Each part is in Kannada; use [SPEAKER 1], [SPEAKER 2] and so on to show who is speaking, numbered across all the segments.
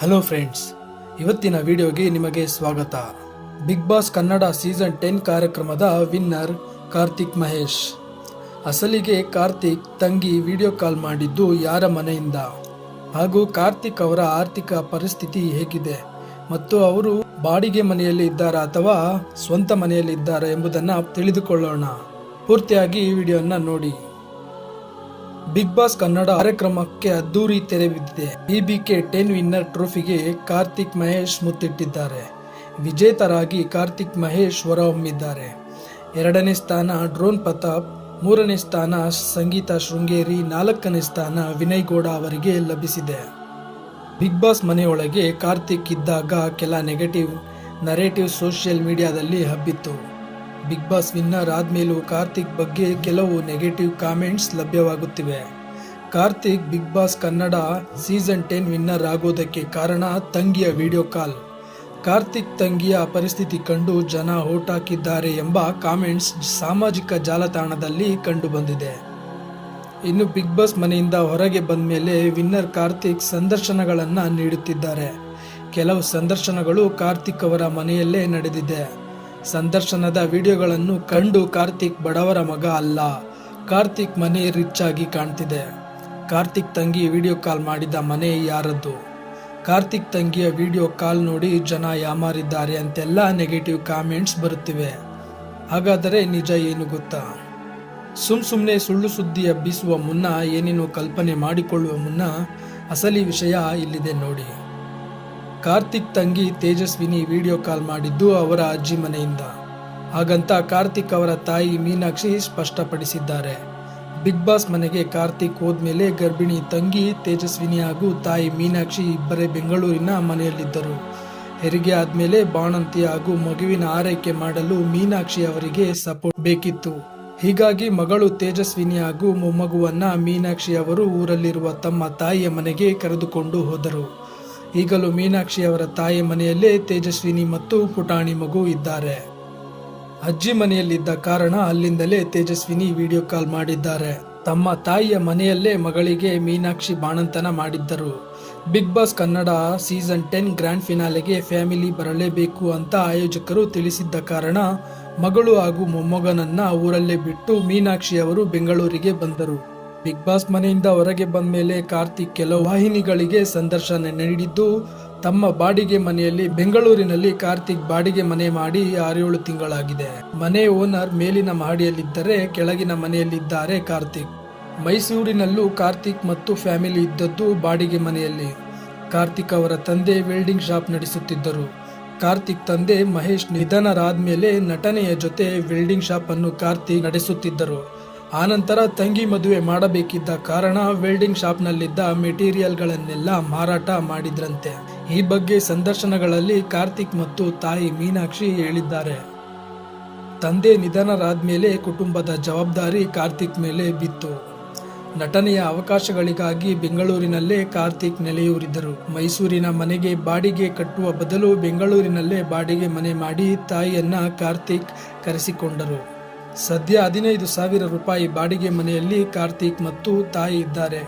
[SPEAKER 1] ಹಲೋ ಫ್ರೆಂಡ್ಸ್ ಇವತ್ತಿನ ವಿಡಿಯೋಗೆ ನಿಮಗೆ ಸ್ವಾಗತ. Big Boss Kannada season ten ಕಾರ್ಯಕ್ರಮದ ವಿನ್ನರ್ ಕಾರ್ತಿಕ್ ಮಹೇಶ್. ಅಸಲಿಗೆ ಕಾರ್ತಿಕ್ ತಂಗಿ ವಿಡಿಯೋ ಕಾಲ್ ಮಾಡಿದ್ದು ಯಾರ ಮನೆಯಿಂದ? ಹಾಗೂ ಕಾರ್ತಿಕ್ ಅವರ ಆರ್ಥಿಕ ಪರಿಸ್ಥಿತಿ ಹೇಗಿದೆ? ಮತ್ತು ಅವರು ಬಾಡಿಗೆ ಮನೆಯಲ್ಲಿ ಇದ್ದಾರಾ ಅಥವಾ ಸ್ವಂತ ಮನೆಯಲ್ಲಿ ಇದ್ದಾರಾ ಎಂಬುದನ್ನು ತಿಳಿದುಕೊಳ್ಳೋಣ. ಪೂರ್ತಿಯಾಗಿ ಈ ವಿಡಿಯೋನ ನೋಡಿ. ಬಿಗ್ ಬಾಸ್ ಕನ್ನಡ ಕಾರ್ಯಕ್ರಮಕ್ಕೆ ಅದ್ದೂರಿ ತೆರೆ ಬಿದ್ದಿದೆ. ಬಿಬಿಕೆ ಟೆನ್ ವಿನ್ನರ್ ಟ್ರೋಫಿಗೆ ಕಾರ್ತಿಕ್ ಮಹೇಶ್ ಮುತ್ತಿಟ್ಟಿದ್ದಾರೆ. ವಿಜೇತರಾಗಿ ಕಾರ್ತಿಕ್ ಮಹೇಶ್ ಹೊರಹೊಮ್ಮಿದ್ದಾರೆ. ಎರಡನೇ ಸ್ಥಾನ ಡ್ರೋನ್ ಪ್ರತಾಪ್, ಮೂರನೇ ಸ್ಥಾನ ಸಂಗೀತ ಶೃಂಗೇರಿ, ನಾಲ್ಕನೇ ಸ್ಥಾನ ವಿನಯ್ ಗೌಡ ಅವರಿಗೆ ಲಭಿಸಿದೆ. ಬಿಗ್ ಬಾಸ್ ಮನೆಯೊಳಗೆ ಕಾರ್ತಿಕ್ ಇದ್ದಾಗ ಕೆಲ ನೆಗೆಟಿವ್ ನರೇಟಿವ್ ಸೋಷಿಯಲ್ ಮೀಡಿಯಾದಲ್ಲಿ ಹಬ್ಬಿತ್ತು. ಬಿಗ್ ಬಾಸ್ ವಿನ್ನರ್ ಆದಮೇಲೂ ಕಾರ್ತಿಕ್ ಬಗ್ಗೆ ಕೆಲವು negative comments ಲಭ್ಯವಾಗುತ್ತಿವೆ. Karthik Big Boss Kannada season ten winner ಆಗೋದಕ್ಕೆ ಕಾರಣ ತಂಗಿಯ ವಿಡಿಯೋ ಕಾಲ್. ಕಾರ್ತಿಕ್ ತಂಗಿಯ ಪರಿಸ್ಥಿತಿ ಕಂಡು ಜನ ಓಟಾಕಿದ್ದಾರೆ ಎಂಬ ಕಾಮೆಂಟ್ಸ್ ಸಾಮಾಜಿಕ ಜಾಲತಾಣದಲ್ಲಿ ಕಂಡುಬಂದಿದೆ. ಇನ್ನು ಬಿಗ್ ಬಾಸ್ ಮನೆಯಿಂದ ಹೊರಗೆ ಬಂದ ಮೇಲೆ ವಿನ್ನರ್ ಕಾರ್ತಿಕ್ ಸಂದರ್ಶನಗಳನ್ನು ನೀಡುತ್ತಿದ್ದಾರೆ. ಕೆಲವು ಸಂದರ್ಶನಗಳು ಕಾರ್ತಿಕ್ ಅವರ ಮನೆಯಲ್ಲೇ ನಡೆದಿದೆ. ಸಂದರ್ಶನದ ವಿಡಿಯೋಗಳನ್ನು ಕಂಡು ಕಾರ್ತಿಕ್ ಬಡವರ ಮಗ ಅಲ್ಲ. ಕಾರ್ತಿಕ್ ಮನೆ ರಿಚ್ ಆಗಿ ಕಾಣ್ತಿದೆ. ಕಾರ್ತಿಕ್ ತಂಗಿ ವಿಡಿಯೋ ಕಾಲ್ ಮಾಡಿದ ಮನೆ ಯಾರದ್ದು? ಕಾರ್ತಿಕ್ ತಂಗಿಯ ವಿಡಿಯೋ ಕಾಲ್ ನೋಡಿ ಜನ ಯಾಮಾರಿದ್ದಾರೆ ಅಂತೆಲ್ಲ ನೆಗೆಟಿವ್ ಕಾಮೆಂಟ್ಸ್ ಬರುತ್ತಿವೆ. ಹಾಗಾದರೆ ನಿಜ ಏನು ಗೊತ್ತಾ? ಸುಮ್ ಸುಮ್ಮನೆ ಸುಳ್ಳು ಸುದ್ದಿ ಹಬ್ಬಿಸುವ ಮುನ್ನ ಏನೇನೋ ಕಲ್ಪನೆ ಮಾಡಿಕೊಳ್ಳುವ ಮುನ್ನ ಅಸಲಿ ವಿಷಯ ಇಲ್ಲಿದೆ ನೋಡಿ. ಕಾರ್ತಿಕ್ ತಂಗಿ ತೇಜಸ್ವಿನಿ ವಿಡಿಯೋ ಕಾಲ್ ಮಾಡಿದ್ದು ಅವರ ಅಜ್ಜಿ ಮನೆಯಿಂದ. ಹಾಗಂತ ಕಾರ್ತಿಕ್ ಅವರ ತಾಯಿ ಮೀನಾಕ್ಷಿ ಸ್ಪಷ್ಟಪಡಿಸಿದ್ದಾರೆ. ಬಿಗ್ ಬಾಸ್ ಮನೆಗೆ ಕಾರ್ತಿಕ್ ಹೋದ್ಮೇಲೆ ಗರ್ಭಿಣಿ ತಂಗಿ ತೇಜಸ್ವಿನಿ ಹಾಗೂ ತಾಯಿ ಮೀನಾಕ್ಷಿ ಇಬ್ಬರೇ ಬೆಂಗಳೂರಿನ ಮನೆಯಲ್ಲಿದ್ದರು. ಹೆರಿಗೆ ಆದ್ಮೇಲೆ ಬಾಣಂತಿ ಹಾಗೂ ಮಗುವಿನ ಆರೈಕೆ ಮಾಡಲು ಮೀನಾಕ್ಷಿ ಅವರಿಗೆ ಸಪೋರ್ಟ್ ಬೇಕಿತ್ತು. ಹೀಗಾಗಿ ಮಗಳು ತೇಜಸ್ವಿನಿ ಹಾಗೂ ಮೊಮ್ಮಗುವನ್ನ ಮೀನಾಕ್ಷಿ ಅವರು ಊರಲ್ಲಿರುವ ತಮ್ಮ ತಾಯಿಯ ಮನೆಗೆ ಕರೆದುಕೊಂಡು ಹೋದರು. ಈಗಲೂ ಮೀನಾಕ್ಷಿ ಅವರ ತಾಯಿ ಮನೆಯಲ್ಲೇ ತೇಜಸ್ವಿನಿ ಮತ್ತು ಪುಟಾಣಿ ಮಗು ಇದ್ದಾರೆ. ಅಜ್ಜಿ ಮನೆಯಲ್ಲಿದ್ದ ಕಾರಣ ಅಲ್ಲಿಂದಲೇ ತೇಜಸ್ವಿನಿ ವಿಡಿಯೋ ಕಾಲ್ ಮಾಡಿದ್ದಾರೆ. ತಮ್ಮ ತಾಯಿಯ ಮನೆಯಲ್ಲೇ ಮಗಳಿಗೆ ಮೀನಾಕ್ಷಿ ಬಾಣಂತನ ಮಾಡಿದ್ದರು. Big Boss Kannada season ten grand ಫಿನಾಲೆಗೆ family ಬರಲೇಬೇಕು ಅಂತ ಆಯೋಜಕರು ತಿಳಿಸಿದ್ದ ಕಾರಣ ಮಗಳು ಹಾಗೂ ಮೊಮ್ಮಗನನ್ನ ಊರಲ್ಲೇ ಬಿಟ್ಟು ಮೀನಾಕ್ಷಿ ಅವರು ಬೆಂಗಳೂರಿಗೆ ಬಂದರು. ಬಿಗ್ ಬಾಸ್ ಮನೆಯಿಂದ ಹೊರಗೆ ಬಂದ ಮೇಲೆ ಕಾರ್ತಿಕ್ ಕೆಲವು ವಾಹಿನಿಗಳಿಗೆ ಸಂದರ್ಶನ ನೀಡಿದ್ದು, ತಮ್ಮ ಬಾಡಿಗೆ ಮನೆಯಲ್ಲಿ ಬೆಂಗಳೂರಿನಲ್ಲಿ ಕಾರ್ತಿಕ್ ಬಾಡಿಗೆ ಮನೆ ಮಾಡಿ ಆರೇಳು ತಿಂಗಳಾಗಿದೆ. ಮನೆ ಓನರ್ ಮೇಲಿನ ಮಹಡಿಯಲ್ಲಿದ್ದರೆ ಕೆಳಗಿನ ಮನೆಯಲ್ಲಿದ್ದಾರೆ ಕಾರ್ತಿಕ್. ಮೈಸೂರಿನಲ್ಲೂ ಕಾರ್ತಿಕ್ ಮತ್ತು ಫ್ಯಾಮಿಲಿ ಇದ್ದದ್ದು ಬಾಡಿಗೆ ಮನೆಯಲ್ಲಿ. ಕಾರ್ತಿಕ್ ಅವರ ತಂದೆ ವೆಲ್ಡಿಂಗ್ ಶಾಪ್ ನಡೆಸುತ್ತಿದ್ದರು. ಕಾರ್ತಿಕ್ ತಂದೆ ಮಹೇಶ್ ನಿಧನರಾದ ಮೇಲೆ ನಟನೆಯ ಜೊತೆ ವೆಲ್ಡಿಂಗ್ ಶಾಪ್ ಅನ್ನು ಕಾರ್ತಿಕ್ ನಡೆಸುತ್ತಿದ್ದರು. ಆನಂತರ ತಂಗಿ ಮದುವೆ ಮಾಡಬೇಕಿದ್ದ ಕಾರಣ ವೆಲ್ಡಿಂಗ್ ಶಾಪ್ನಲ್ಲಿದ್ದ ಮೆಟೀರಿಯಲ್ಗಳನ್ನೆಲ್ಲ ಮಾರಾಟ ಮಾಡಿದ್ರಂತೆ. ಈ ಬಗ್ಗೆ ಸಂದರ್ಶನಗಳಲ್ಲಿ ಕಾರ್ತಿಕ್ ಮತ್ತು ತಾಯಿ ಮೀನಾಕ್ಷಿ ಹೇಳಿದ್ದಾರೆ. ತಂದೆ ನಿಧನರಾದ್ಮೇಲೆ ಕುಟುಂಬದ ಜವಾಬ್ದಾರಿ ಕಾರ್ತಿಕ್ ಮೇಲೆ ಬಿತ್ತು. ನಟನೆಯ ಅವಕಾಶಗಳಿಗಾಗಿ ಬೆಂಗಳೂರಿನಲ್ಲೇ ಕಾರ್ತಿಕ್ ನೆಲೆಯೂರಿದ್ದರು. ಮೈಸೂರಿನ ಮನೆಗೆ ಬಾಡಿಗೆ ಕಟ್ಟುವ ಬದಲು ಬೆಂಗಳೂರಿನಲ್ಲೇ ಬಾಡಿಗೆ ಮನೆ ಮಾಡಿ ತಾಯಿಯನ್ನ ಕಾರ್ತಿಕ್ ಕರೆಸಿಕೊಂಡರು. ಸದ್ಯ ಹದಿನೈದು ಸಾವಿರ ರೂಪಾಯಿ ಬಾಡಿಗೆ ಮನೆಯಲ್ಲಿ ಕಾರ್ತಿಕ್ ಮತ್ತು ತಾಯಿ ಇದ್ದಾರೆ.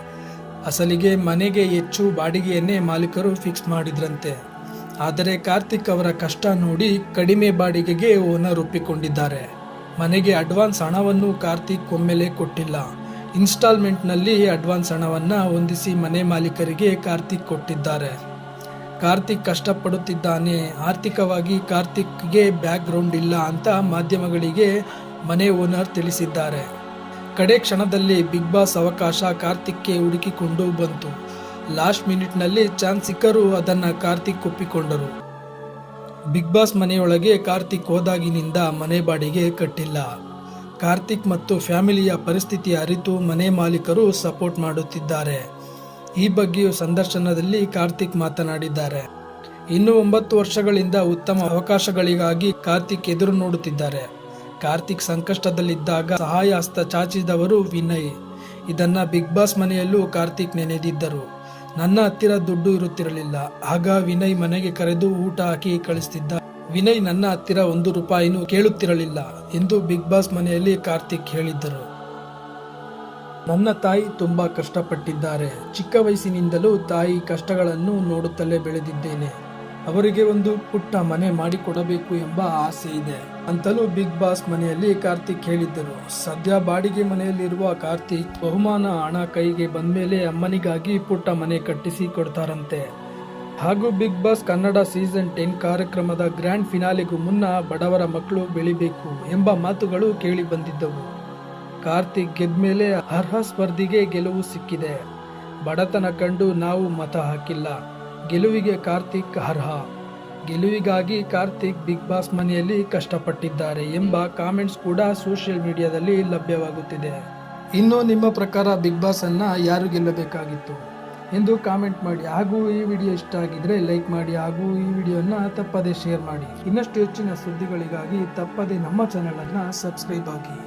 [SPEAKER 1] ಅಸಲಿಗೆ ಮನೆಗೆ ಹೆಚ್ಚು ಬಾಡಿಗೆಯನ್ನೇ ಮಾಲೀಕರು ಫಿಕ್ಸ್ ಮಾಡಿದ್ರಂತೆ. ಆದರೆ ಕಾರ್ತಿಕ್ ಅವರ ಕಷ್ಟ ನೋಡಿ ಕಡಿಮೆ ಬಾಡಿಗೆಗೆ ಓನರ್ ಒಪ್ಪಿಕೊಂಡಿದ್ದಾರೆ. ಮನೆಗೆ ಅಡ್ವಾನ್ಸ್ ಹಣವನ್ನು ಕಾರ್ತಿಕ್ ಒಮ್ಮೆಲೆ ಕೊಟ್ಟಿಲ್ಲ. ಇನ್ಸ್ಟಾಲ್ಮೆಂಟ್ನಲ್ಲಿ ಅಡ್ವಾನ್ಸ್ ಹಣವನ್ನು ಹೊಂದಿಸಿ ಮನೆ ಮಾಲೀಕರಿಗೆ ಕಾರ್ತಿಕ್ ಕೊಟ್ಟಿದ್ದಾರೆ. ಕಾರ್ತಿಕ್ ಕಷ್ಟಪಡುತ್ತಿದ್ದಾನೆ. ಆರ್ಥಿಕವಾಗಿ ಕಾರ್ತಿಕ್ಗೆ ಬ್ಯಾಕ್ಗ್ರೌಂಡ್ ಇಲ್ಲ ಅಂತ ಮಾಧ್ಯಮಗಳಿಗೆ ಮನೆ ಓನರ್ ತಿಳಿಸಿದ್ದಾರೆ. ಕಡೆ ಕ್ಷಣದಲ್ಲಿ ಬಿಗ್ ಬಾಸ್ ಅವಕಾಶ ಕಾರ್ತಿಕ್ಗೆ ಹುಡುಕಿಕೊಂಡು ಬಂತು. ಲಾಸ್ಟ್ ಮಿನಿಟ್ನಲ್ಲಿ ಚಾನ್ಸ್ ಸಿಕ್ಕರೂ ಅದನ್ನು ಕಾರ್ತಿಕ್ ಒಪ್ಪಿಕೊಂಡರು. ಬಿಗ್ ಬಾಸ್ ಮನೆಯೊಳಗೆ ಕಾರ್ತಿಕ್ ಹೋದಾಗಿನಿಂದ ಮನೆ ಬಾಡಿಗೆ ಕಟ್ಟಿಲ್ಲ. ಕಾರ್ತಿಕ್ ಮತ್ತು ಫ್ಯಾಮಿಲಿಯ ಪರಿಸ್ಥಿತಿ ಅರಿತು ಮನೆ ಮಾಲೀಕರು ಸಪೋರ್ಟ್ ಮಾಡುತ್ತಿದ್ದಾರೆ. ಈ ಬಗ್ಗೆಯೂ ಸಂದರ್ಶನದಲ್ಲಿ ಕಾರ್ತಿಕ್ ಮಾತನಾಡಿದ್ದಾರೆ. ಇನ್ನು ಒಂಬತ್ತು ವರ್ಷಗಳಿಂದ ಉತ್ತಮ ಅವಕಾಶಗಳಿಗಾಗಿ ಕಾರ್ತಿಕ್ ಎದುರು ನೋಡುತ್ತಿದ್ದಾರೆ. ಕಾರ್ತಿಕ್ ಸಂಕಷ್ಟದಲ್ಲಿದ್ದಾಗ ಸಹಾಯ ಹಸ್ತ ಚಾಚಿದವರು ವಿನಯ್. ಇದನ್ನ ಬಿಗ್ ಬಾಸ್ ಮನೆಯಲ್ಲೂ ಕಾರ್ತಿಕ್ ನೆನೆದಿದ್ದರು. ನನ್ನ ಹತ್ತಿರ ದುಡ್ಡು ಇರುತ್ತಿರಲಿಲ್ಲ. ಆಗ ವಿನಯ್ ಮನೆಗೆ ಕರೆದು ಊಟ ಹಾಕಿ ಕಳಿಸ್ತಿದ್ದ. ವಿನಯ್ ನನ್ನ ಹತ್ತಿರ ಒಂದು ರೂಪಾಯಿನೂ ಕೇಳುತ್ತಿರಲಿಲ್ಲ ಎಂದು ಬಿಗ್ ಬಾಸ್ ಮನೆಯಲ್ಲಿ ಕಾರ್ತಿಕ್ ಹೇಳಿದ್ದರು. ನನ್ನ ತಾಯಿ ತುಂಬಾ ಕಷ್ಟಪಟ್ಟಿದ್ದಾರೆ. ಚಿಕ್ಕ ವಯಸ್ಸಿನಿಂದಲೂ ತಾಯಿ ಕಷ್ಟಗಳನ್ನು ನೋಡುತ್ತಲೇ ಬೆಳೆದಿದ್ದೇನೆ. ಅವರಿಗೆ ಒಂದು ಪುಟ್ಟ ಮನೆ ಮಾಡಿಕೊಡಬೇಕು ಎಂಬ ಆಸೆ ಇದೆ. ಅಂತಲೂ ಬಿಗ್ ಬಾಸ್ ಮನೆಯಲ್ಲಿ ಕಾರ್ತಿಕ್ ಹೇಳಿದ್ದರು. ಸದ್ಯ ಬಾಡಿಗೆ ಮನೆಯಲ್ಲಿರುವ ಕಾರ್ತಿಕ್ ಬಹುಮಾನ ಹಣ ಕೈಗೆ ಬಂದ್ಮೇಲೆ ಅಮ್ಮನಿಗಾಗಿ ಪುಟ್ಟ ಮನೆ ಕಟ್ಟಿಸಿ ಕೊಡ್ತಾರಂತೆ. ಹಾಗೂ Big Boss Kannada season ten ಕಾರ್ಯಕ್ರಮದ ಗ್ರ್ಯಾಂಡ್ ಫಿನಾಲೆಗೂ ಮುನ್ನ ಬಡವರ ಮಕ್ಕಳು ಬೆಳಿಬೇಕು ಎಂಬ ಮಾತುಗಳು ಕೇಳಿ ಬಂದಿದ್ದವು. ಕಾರ್ತಿಕ್ ಗೆದ್ಮೇಲೆ ಅರ್ಹ ಸ್ಪರ್ಧಿಗೆ ಗೆಲುವು ಸಿಕ್ಕಿದೆ. ಬಡತನ ಕಂಡು ನಾವು ಮತ ಹಾಕಿಲ್ಲ. ಗೆಲುವಿಗೆ ಕಾರ್ತಿಕ್ ಅರ್ಹ. ಗೆಲುವಿಗಾಗಿ ಕಾರ್ತಿಕ್ ಬಿಗ್ ಬಾಸ್ ಮನೆಯಲ್ಲಿ ಕಷ್ಟಪಟ್ಟಿದ್ದಾರೆ ಎಂಬ ಕಾಮೆಂಟ್ಸ್ ಕೂಡ ಸೋಷಿಯಲ್ ಮೀಡಿಯಾದಲ್ಲಿ ಲಭ್ಯವಾಗುತ್ತಿದೆ. ಇನ್ನು ನಿಮ್ಮ ಪ್ರಕಾರ ಬಿಗ್ ಬಾಸ್ ಅನ್ನ ಯಾರು ಗೆಲ್ಲಬೇಕಾಗಿತ್ತು? ಎಂದು ಕಾಮೆಂಟ್ ಮಾಡಿ. ಹಾಗೂ ಈ ವಿಡಿಯೋ ಇಷ್ಟ ಆಗಿದ್ರೆ ಲೈಕ್ ಮಾಡಿ, ಹಾಗೂ ಈ ವಿಡಿಯೋನ ತಪ್ಪದೇ ಶೇರ್ ಮಾಡಿ. ಇನ್ನಷ್ಟು ಹೆಚ್ಚಿನ ಸುದ್ದಿಗಳಿಗಾಗಿ ತಪ್ಪದೇ ನಮ್ಮ ಚಾನೆಲ್ ಅನ್ನ ಸಬ್ಸ್ಕ್ರೈಬ್ ಆಗಿ.